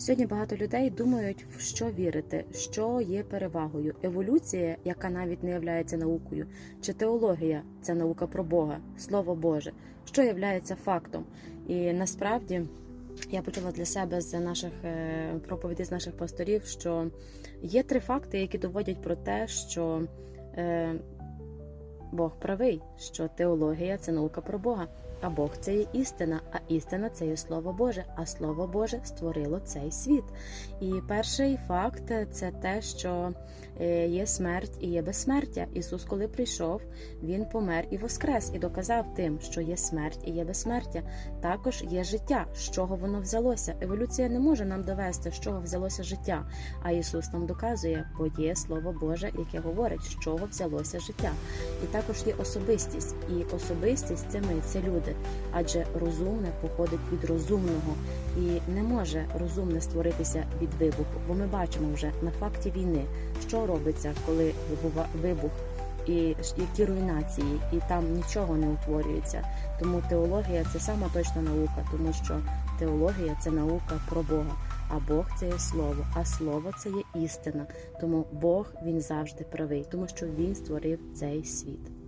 Сьогодні багато людей думають, в що вірити, що є перевагою: еволюція, яка навіть не є наукою, чи теологія це наука про Бога, Слово Боже, що є фактом. І насправді я почула для себе з наших е, проповідей з наших пасторів, що є три факти, які доводять про те, що е, Бог правий, що теологія це наука про Бога. А Бог це є істина, а істина це є Слово Боже, а Слово Боже створило цей світ. І перший факт це те, що е, є смерть і є безсмертя. Ісус, коли прийшов, Він помер і воскрес, і доказав тим, що є смерть і є безсмертя. Також є життя, з чого воно взялося. Еволюція не може нам довести, з чого взялося життя. А Ісус нам доказує, бо є Слово Боже, яке говорить, з чого взялося життя. І також є особистість, і особистість це ми, це люди. Адже розумне походить від розумного, і не може розумне створитися від вибуху. Бо ми бачимо вже на факті війни, що робиться, коли вибух і які руйнації, і там нічого не утворюється. Тому теологія це сама точна наука, тому що теологія це наука про Бога. А Бог це є слово, а слово це є істина. Тому Бог він завжди правий, тому що він створив цей світ.